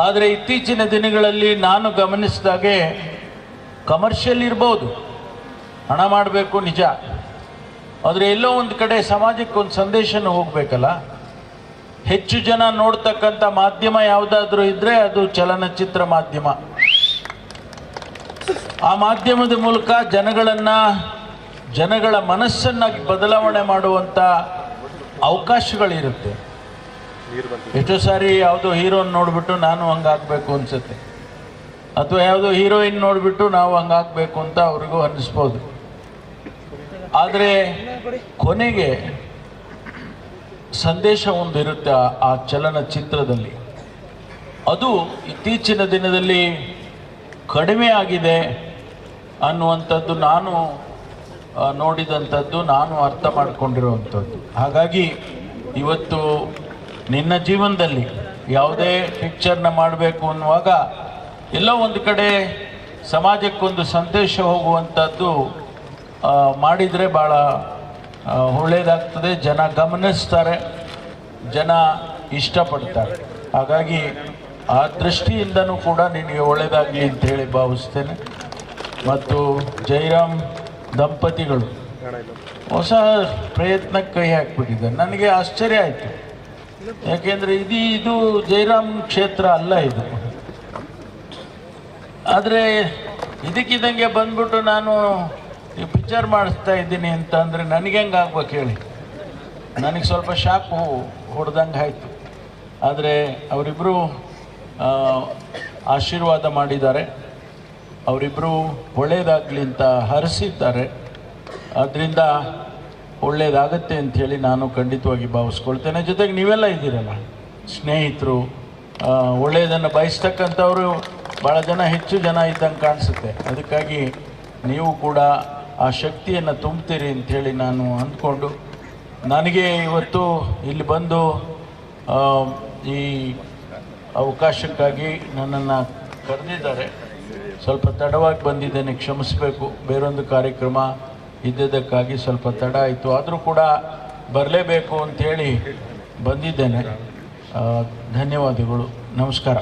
ಆದರೆ ಇತ್ತೀಚಿನ ದಿನಗಳಲ್ಲಿ ನಾನು ಗಮನಿಸಿದಾಗೆ ಕಮರ್ಷಿಯಲ್ ಇರ್ಬೋದು. ಹಣ ಮಾಡಬೇಕು, ನಿಜ. ಆದರೆ ಎಲ್ಲೋ ಒಂದು ಕಡೆ ಸಮಾಜಕ್ಕೆ ಒಂದು ಸಂದೇಶನೂ ಹೋಗಬೇಕಲ್ಲ? ಹೆಚ್ಚು ಜನ ನೋಡ್ತಕ್ಕಂಥ ಮಾಧ್ಯಮ ಯಾವುದಾದ್ರೂ ಇದ್ದರೆ ಅದು ಚಲನಚಿತ್ರ ಮಾಧ್ಯಮ. ಆ ಮಾಧ್ಯಮದ ಮೂಲಕ ಜನಗಳನ್ನು, ಜನಗಳ ಮನಸ್ಸನ್ನಾಗಿ ಬದಲಾವಣೆ ಮಾಡುವಂಥ ಅವಕಾಶಗಳಿರುತ್ತೆ. ಎಷ್ಟೋ ಸಾರಿ ಯಾವುದೋ ಹೀರೋನ್ ನೋಡಿಬಿಟ್ಟು ನಾನು ಹಂಗಾಗಬೇಕು ಅನ್ಸುತ್ತೆ. ಅಥವಾ ಯಾವುದೋ ಹೀರೋಯಿನ್ ನೋಡಿಬಿಟ್ಟು ನಾವು ಹಂಗಾಗಬೇಕು ಅಂತ ಅವ್ರಿಗೂ ಅನ್ನಿಸ್ಬೋದು. ಆದರೆ ಕೊನೆಗೆ ಸಂದೇಶ ಒಂದಿರುತ್ತೆ ಆ- ಚಲನಚಿತ್ರದಲ್ಲಿ. ಅದು ಇತ್ತೀಚಿನ ದಿನದಲ್ಲಿ ಕಡಿಮೆ ಆಗಿದೆ ಅನ್ನುವಂಥದ್ದು ನಾನು ನೋಡಿದಂಥದ್ದು ನಾನು ಅರ್ಥ ಮಾಡಿಕೊಂಡಿರುವಂಥದ್ದು. ಹಾಗಾಗಿ ಇವತ್ತು ನಿನ್ನ ಜೀವನದಲ್ಲಿ ಯಾವುದೇ ಪಿಕ್ಚರ್ನ ಮಾಡಬೇಕು ಅನ್ನುವಾಗ ಎಲ್ಲೋ ಒಂದು ಕಡೆ ಸಮಾಜಕ್ಕೊಂದು ಸಂದೇಶ ಹೋಗುವಂಥದ್ದು ಮಾಡಿದರೆ ಭಾಳ ಒಳ್ಳೆಯದಾಗ್ತದೆ ಜನ ಗಮನಿಸ್ತಾರೆ, ಜನ ಇಷ್ಟಪಡ್ತಾರೆ. ಹಾಗಾಗಿ ಆ ದೃಷ್ಟಿಯಿಂದನೂ ಕೂಡ ನಿನಗೆ ಒಳ್ಳೆಯದಾಗಲಿ ಅಂತ ಹೇಳಿ ಭಾವಿಸ್ತೇನೆ. ಮತ್ತು ಜೈರಾಮ್ ದಂಪತಿಗಳು, ಹೊಸ ಪ್ರಯತ್ನಕ್ಕೆ ಕೈ ಹಾಕ್ಬಿಟ್ಟಿದ್ದಾರೆ. ನನಗೆ ಆಶ್ಚರ್ಯ ಆಯಿತು. ಯಾಕೆಂದರೆ ಇದು ಇದು ಜೈರಾಮ್ ಕ್ಷೇತ್ರ ಅಲ್ಲ ಇದು. ಆದರೆ ಇದಕ್ಕಿದ್ದಂಗೆ ಬಂದ್ಬಿಟ್ಟು ನಾನು ಈ ಪಿಕ್ಚರ್ ಮಾಡಿಸ್ತಾ ಇದ್ದೀನಿ ಅಂತ ಅಂದರೆ ನನಗೆ ಹೆಂಗೆ ಆಗ್ಬೇಕು ಹೇಳಿ? ನನಗೆ ಸ್ವಲ್ಪ ಶಾಕು ಹೊಡೆದಂಗೆ ಆಯಿತು. ಆದರೆ ಅವರಿಬ್ಬರು ಆಶೀರ್ವಾದ ಮಾಡಿದ್ದಾರೆ. ಅವರಿಬ್ಬರು ಒಳ್ಳೆಯದಾಗಲಿ ಅಂತ ಹರಿಸಿದ್ದಾರೆ. ಅದರಿಂದ ಒಳ್ಳೆಯದಾಗತ್ತೆ ಅಂಥೇಳಿ ನಾನು ಖಂಡಿತವಾಗಿ ಭಾವಿಸ್ಕೊಳ್ತೇನೆ. ಜೊತೆಗೆ ನೀವೆಲ್ಲ ಇದ್ದೀರಲ್ಲ, ಸ್ನೇಹಿತರು ಒಳ್ಳೆಯದನ್ನು ಬಯಸ್ತಕ್ಕಂಥವರು ಭಾಳ ಜನ ಹೆಚ್ಚು ಜನ ಇದ್ದಂಗೆ ಕಾಣಿಸುತ್ತೆ. ಅದಕ್ಕಾಗಿ ನೀವು ಕೂಡ ಆ ಶಕ್ತಿಯನ್ನು ತುಂಬ್ತೀರಿ ಅಂಥೇಳಿ ನಾನು ಅಂದ್ಕೊಂಡು, ನನಗೆ ಇವತ್ತು ಇಲ್ಲಿ ಬಂದು ಈ ಅವಕಾಶಕ್ಕಾಗಿ ನನ್ನನ್ನು ಕರೆದಿದ್ದಾರೆ. ಸ್ವಲ್ಪ ತಡವಾಗಿ ಬಂದಿದ್ದೇನೆ, ಕ್ಷಮಿಸಬೇಕು, ಬೇರೊಂದು ಕಾರ್ಯಕ್ರಮ ಇದ್ದಿದ್ದಕ್ಕಾಗಿ ಸ್ವಲ್ಪ ತಡ ಆಯಿತು. ಆದರೂ ಕೂಡ ಬರಲೇಬೇಕು ಅಂಥೇಳಿ ಬಂದಿದ್ದೇನೆ. ಧನ್ಯವಾದಗಳು. ನಮಸ್ಕಾರ.